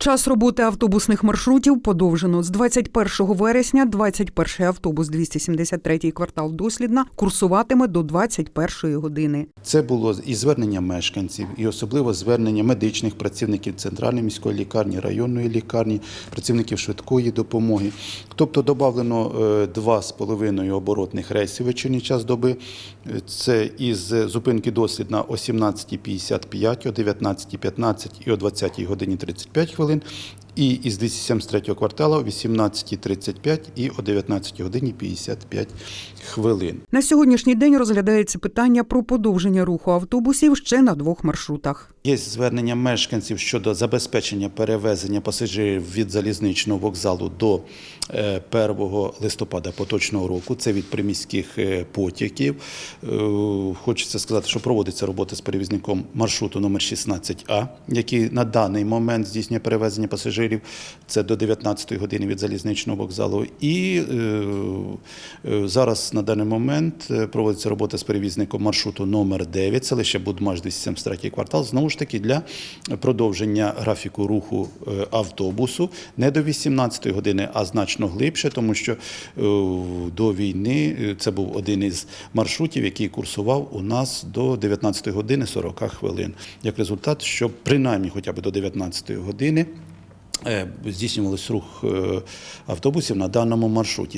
Час роботи автобусних маршрутів подовжено з 21 вересня. 21 автобус 273 квартал дослідна курсуватиме до 21 години. Це було і звернення мешканців, і особливо звернення медичних працівників центральної міської лікарні, районної лікарні, працівників швидкої допомоги. Тобто додано два з половиною оборотних рейсів вечірній час доби. Е, Це із зупинки дослідна о 17.55, о 19.15 і о 20 годині 35 хвилин. building. І із 273 квартала о 18.35 і о 19 годині 55 хвилин. На сьогоднішній день розглядається питання про подовження руху автобусів ще на двох маршрутах. Є звернення мешканців щодо забезпечення перевезення пасажирів від залізничного вокзалу до е, 1 листопада поточного року. Це від приміських потягів. Е, Хочеться сказати, що проводиться робота з перевізником маршруту номер 16А, який на даний момент здійснює перевезення пасажирів. Це до 19 години від залізничного вокзалу. І е, е, зараз на даний момент е, проводиться робота з перевізником маршруту номер 9, це лише Будмаш 273 квартал. Знову ж таки, для продовження графіку руху е, автобусу не до 18-ї години, а значно глибше, тому що е, до війни це був один із маршрутів, який курсував у нас до 19 години 40 хвилин. Як результат, щоб принаймні хоча б до 19 години е, здійснювався рух е, автобусів на даному маршруті.